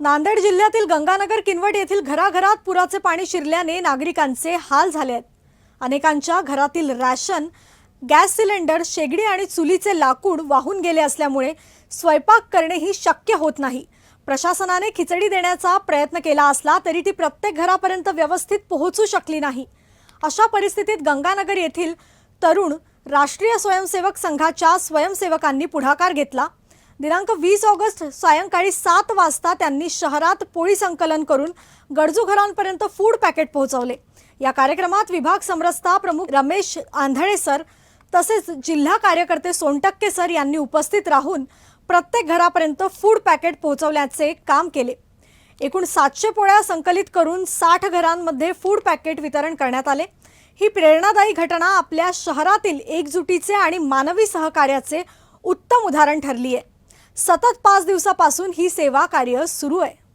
नांदेड जिल्ह्यातील गंगानगर किनवट येथील घराघरात पुराचे पाणी शिरल्याने नागरिकांचे हाल झाले आहेत. अनेकांच्या घरातील रॅशन गॅस सिलेंडर शेगडी आणि चुलीचे लाकूड वाहून गेले असल्यामुळे स्वयंपाक करणेही शक्य होत नाही. प्रशासनाने खिचडी देण्याचा प्रयत्न केला असला तरी ती प्रत्येक घरापर्यंत व्यवस्थित पोहोचू शकली नाही. अशा परिस्थितीत गंगानगर येथील तरुण राष्ट्रीय स्वयंसेवक संघाच्या स्वयंसेवकांनी पुढाकार घेतला. दिनांक वीस ऑगस्ट सायंकाळी सात वाजता त्यांनी शहरात पोळी संकलन करून गरजू घरांपर्यंत फूड पॅकेट पोहोचवले. या कार्यक्रमात विभाग समरसता प्रमुख रमेश आंधळे सर तसेच जिल्हा कार्यकर्ते सोनटक्के सर यांनी उपस्थित राहून प्रत्येक घरापर्यंत फूड पॅकेट पोहोचवण्याचे काम केले. एकूण सातशे पोळ्या संकलित करून साठ घरांमध्ये फूड पॅकेट वितरण करण्यात आले. ही प्रेरणादायी घटना आपल्या शहरातील एकजुटीचे आणि मानवी सहकार्याचे उत्तम उदाहरण ठरली आहे सतत पाच दिवसापासून ही सेवा कार्य सुरू आहे.